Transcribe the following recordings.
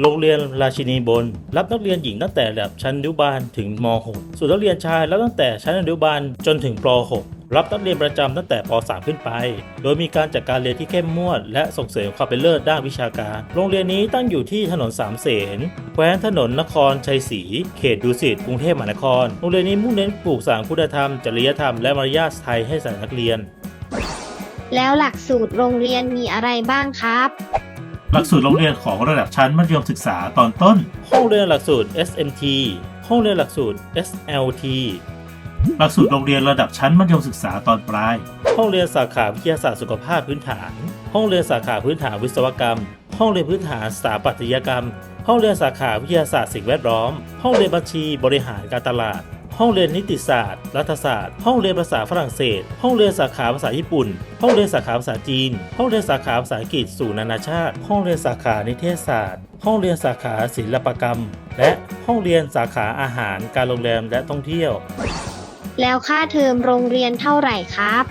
โรงเรียนราชินีบน รับนักเรียนหญิงตั้งแต่ระดับชั้นอนุบาลถึงม .6 ส่วนนักเรียนชายรับตั้งแต่ชั้นอนุบาลจนถึงป .6 รับนักเรียนประจำตั้งแต่ป .3 ขึ้นไป โดยมีการจัดการเรียนที่เข้มงวด และส่งเสริมความเป็นเลิศด้านวิชาการ โรงเรียนนี้ตั้งอยู่ที่ถนนสามเสนแขวงถนนนครชัยศรี เขตดุสิต กรุงเทพมหานคร โรงเรียนนี้มุ่งเน้นปลูกฝังคุณธรรม จริยธรรม และมารยาทไทยให้แก่นักเรียน แล้วหลักสูตรโรงเรียนมีอะไรบ้างครับ หลักสูตรโรงเรียนของระดับชั้นมัธยมศึกษาตอนต้น ห้องเรียนหลักสูตร SMT ห้องเรียนหลักสูตร SLT หลักสูตรโรงเรียนระดับชั้นมัธยมศึกษาตอนปลาย ห้องเรียนสาขาวิทยาศาสตร์สุขภาพพื้นฐาน ห้องเรียนสาขาพื้นฐานวิศวกรรม ห้องเรียนพื้นฐานสถาปัตยกรรม ห้องเรียนสาขาวิทยาศาสตร์สิ่งแวดล้อม ห้องเรียนบัญชีบริหารการตลาด ห้องเรียนนิติศาสตร์ รัฐศาสตร์ ห้องเรียนภาษาฝรั่งเศส ห้องเรียนสาขาภาษาญี่ปุ่น ห้องเรียนสาขาภาษาจีน ห้องเรียนสาขาภาษาอังกฤษสู่นานาชาติ ห้องเรียนสาขานิเทศศาสตร์ ห้องเรียนสาขาศิลปกรรม และห้องเรียนสาขาอาหาร การโรงแรมและท่องเที่ยว แล้วค่าเทอมโรงเรียนเท่าไหร่ครับ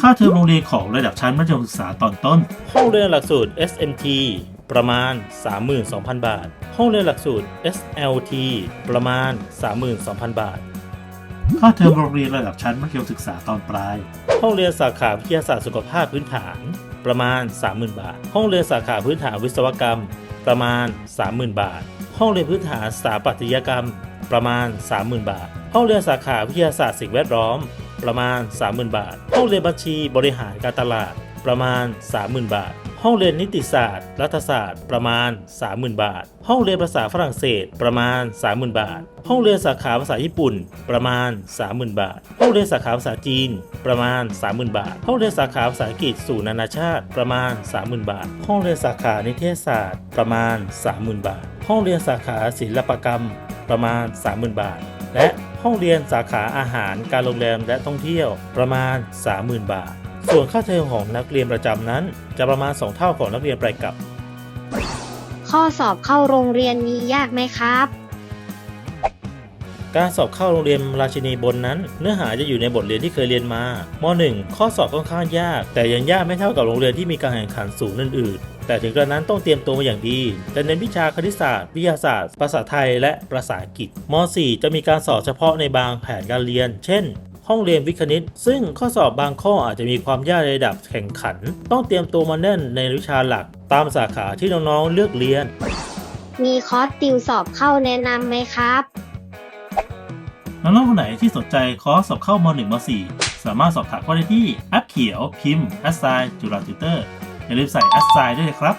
ค่าเทอมโรงเรียนของระดับชั้นมัธยมศึกษาตอนต้น ห้องเรียนหลักสูตร SMT ประมาณ 32,000 บาท ห้องเรียนหลักสูตร SLT ประมาณ 32,000 บาท ค่าเทอมโรงเรียนระดับชั้นมัธยมศึกษาตอนปลาย ห้องเรียนสาขาวิทยาศาสตร์สุขภาพพื้นฐาน ประมาณ 30,000 บาท ห้องเรียนสาขาพื้นฐานวิศวกรรม ประมาณ 30,000 บาท ห้องเรียนพื้นฐานสถาปัตยกรรม ประมาณ 30,000 บาท ห้องเรียนสาขาวิทยาศาสตร์สิ่งแวดล้อม ประมาณ 30,000 บาท ห้องเรียนบัญชีบริหารการตลาด ประมาณ 30,000 บาท ห้องเรียนนิติศาสตร์ รัฐศาสตร์ ประมาณ 30,000 บาท ห้องเรียนภาษาฝรั่งเศสประมาณ 30,000 บาท ห้องเรียนสาขาภาษาญี่ปุ่น ประมาณ 30,000 บาท ห้องเรียนสาขาภาษาจีน ประมาณ 30,000 บาท ห้องเรียนสาขาภาษาอังกฤษสู่นานาชาติประมาณ 30,000 บาท ห้องเรียนสาขานิเทศศาสตร์ ประมาณ 30,000 บาท ห้องเรียนสาขาศิลปกรรม ประมาณ 30,000 บาท และห้องเรียนสาขาอาหารการโรงแรมและท่องเที่ยวประมาณ 30,000 บาท ส่วนค่าเทอมของนักเรียนประจำนั้น จะประมาณ 2 เท่าของนักเรียนไปกลับ ข้อสอบเข้าโรงเรียนมียากไหมครับ การสอบเข้าโรงเรียนราชินีบนนั้น เนื้อหาจะอยู่ในบทเรียนที่เคยเรียนมาม .1 ข้อสอบค่อนข้างยาก แต่ยังยากไม่เท่ากับโรงเรียนที่มีการแข่งขันสูงอื่นๆแต่ถึงกระนั้นต้องเตรียมตัวมาอย่างดีจะเน้นวิชาคณิตศาสตร์วิทยาศาสตร์ ภาษาไทยและภาษาอังกฤษม .4 จะมีการสอบเฉพาะในบางแผนการเรียน เช่น ห้องเรียนวิทย์คณิต ซึ่งข้อสอบบางข้ออาจจะมีความยากในระดับแข่งขัน ต้องเตรียมตัวมาแน่นในวิชาหลัก ตามสาขาที่น้องๆเลือกเรียน มีคอร์สติวสอบเข้าแนะนำไหมครับ น้องๆคนไหนที่สนใจคอร์สสอบเข้าม .1 ม .4 สามารถสอบถามเข้าได้ที่แอปเขียวพิมพ์ a s s i g n จุฬาติวเตอร์อย่าลืมใส่ a s s i g n ด้วยนะครับ